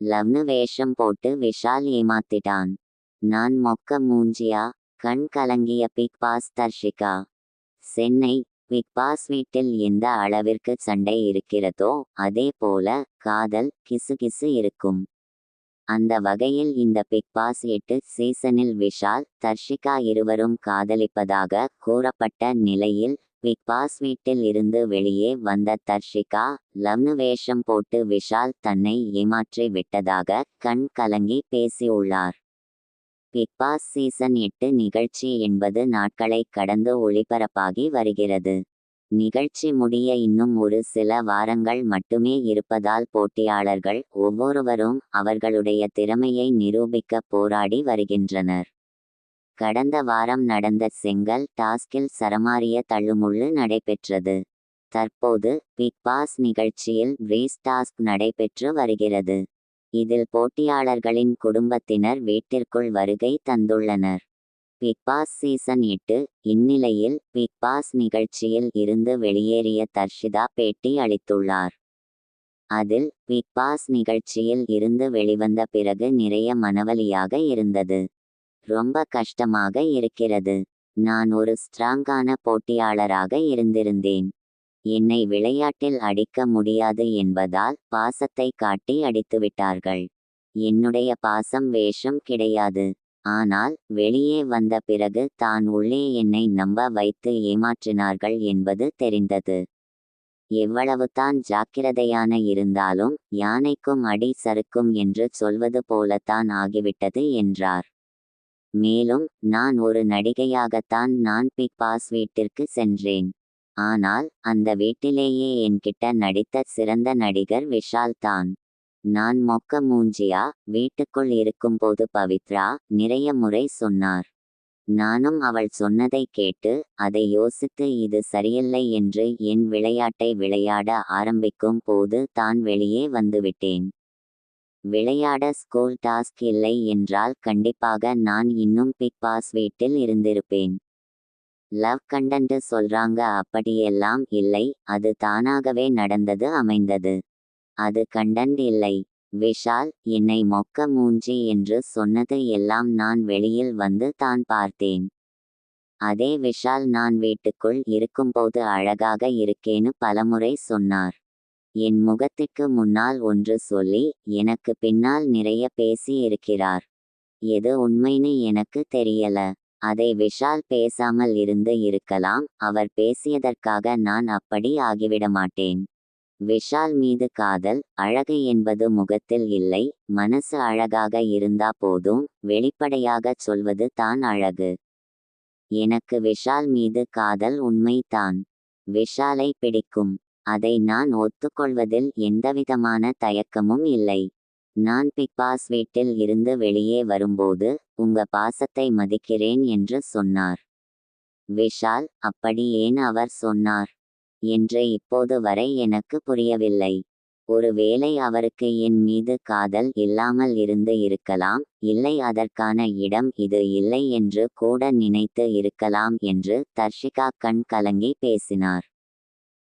லவ்னு வேஷம் போட்டு விஷால் ஏமாத்திட்டான். நான் மொக்க மூஞ்சியா? கண் கலங்கிய Big Boss Dharshika. Chennai Big Boss வீட்டில் எந்த அளவிற்கு சண்டை இருக்கிறதோ அதே போல காதல் கிசுகிசு இருக்கும். அந்த வகையில் இந்த பிக் பாஸ் எட்டு சீசனில் விஷால் தர்ஷிகா இருவரும் காதலிப்பதாக கூறப்பட்ட நிலையில் பிக் பாஸ் வீட்டில் இருந்து வெளியே வந்த தர்ஷிகா லவ்னு வேஷம் போட்டு விஷால் தன்னை ஏமாற்றி விட்டதாக கண் கலங்கி பேசியுள்ளார். பிக் பாஸ் சீசன் எட்டு நிகழ்ச்சி எண்பது நாட்களை கடந்து ஒளிபரப்பாகி வருகிறது. நிகழ்ச்சி முடிய இன்னும் ஒரு சில வாரங்கள் மட்டுமே இருப்பதால் போட்டியாளர்கள் ஒவ்வொருவரும் அவர்களுடைய திறமையை நிரூபிக்க போராடி வருகின்றனர். கடந்த வாரம் நடந்த செங்கல் டாஸ்கில் சரமாரிய தள்ளுமுள்ளு நடைபெற்றது. தற்போது பிக் பாஸ் நிகழ்ச்சியில் பிரேஸ் டாஸ்க் நடைபெற்று வருகிறது. இதில் போட்டியாளர்களின் குடும்பத்தினர் வீட்டிற்குள் வருகை தந்துள்ளனர். பிக் பாஸ் சீசன் எட்டு இந்நிலையில் பிக் பாஸ் நிகழ்ச்சியில் இருந்து வெளியேறிய தர்ஷிதா பேட்டி அளித்துள்ளார். அதில் பிக் பாஸ் நிகழ்ச்சியில் இருந்து வெளிவந்த பிறகு நிறைய மனவலியாக இருந்தது. ரொம்ப கஷ்டமாக இருக்கிறது. நான் ஒரு ஸ்ட்ராங்கான போட்டியாளராக இருந்திருந்தேன். என்னை விளையாட்டில் அடிக்க முடியாது என்பதால் பாசத்தை காட்டி அடித்துவிட்டார்கள். என்னுடைய பாசம் வேஷம் கிடையாது. ஆனால் வெளியே வந்த பிறகு தான் உள்ளே என்னை நம்ப வைத்து ஏமாற்றினார்கள் என்பது தெரிந்தது. எவ்வளவுதான் ஜாக்கிரதையான இருந்தாலும் யானைக்கும் அடி சறுக்கும் என்று சொல்வது போலத்தான் ஆகிவிட்டது என்றார். மேலும் நான் ஒரு நடிகையாகத்தான் நான் பிக் பாஸ் வீட்டிற்கு சென்றேன். ஆனால் அந்த வீட்டிலேயே என்கிட்ட நடித்த சிறந்த நடிகர் விஷால் தான். நான் மொக்க மூஞ்சியா வீட்டுக்குள் இருக்கும்போது பவித்ரா நிறைய முறை சொன்னார். நானும் அவள் சொன்னதை கேட்டு அதை யோசித்து இது சரியில்லை என்று என் விளையாட்டை விளையாட ஆரம்பிக்கும் போது தான் வெளியே வந்துவிட்டேன். விளையாட ஸ்கூல் டாஸ்க் இல்லை என்றால் கண்டிப்பாக நான் இன்னும் பிக் பாஸ் வீட்டில் இருந்திருப்பேன். லவ் கண்டன்ட் சொல்றாங்க அப்படியெல்லாம் இல்லை அது தானாகவே நடந்தது அமைந்தது. அது கண்டன்ட் இல்லை. விஷால் என்னை மொக்க மூஞ்சி என்று சொன்னது எல்லாம் நான் வெளியில் வந்து தான் பார்த்தேன். அதே விஷால் நான் வீட்டுக்குள் இருக்கும்போது அழகாக இருக்கேன்னு பலமுறை சொன்னார். என் முகத்திற்கு முன்னால் ஒன்று சொல்லி எனக்கு பின்னால் நிறைய பேசி இருக்கிறார் எது உண்மைன்னு எனக்கு தெரியல. அதை விஷால் பேசாமல் இருந்து இருக்கலாம் அவர் பேசியதற்காக நான் அப்படி ஆகிவிட மாட்டேன். விஷால் மீது காதல் அழகு என்பது முகத்தில் இல்லை மனசு அழகாக இருந்தா போதும் வெளிப்படையாகச் சொல்வது தான் அழகு. எனக்கு விஷால் மீது காதல் உண்மைதான். விஷாலை பிடிக்கும். அதை நான் ஒத்துக்கொள்வதில் எந்தவிதமான தயக்கமும் இல்லை. நான் பிக் பாஸ் வீட்டில் இருந்து வெளியே வரும்போது உங்க பாசத்தை மதிக்கிறேன் என்று சொன்னார். விஷால் அப்படி ஏன் அவர் சொன்னார்? என்று இப்போது வரை எனக்கு புரியவில்லை. ஒருவேளை அவருக்கு என் மீது காதல் இல்லாமல் இருந்து இருக்கலாம் இல்லை அதற்கான இடம் இது இல்லை என்று கூட நினைத்து இருக்கலாம் என்று தர்ஷிகா கண் கலங்கி பேசினார்.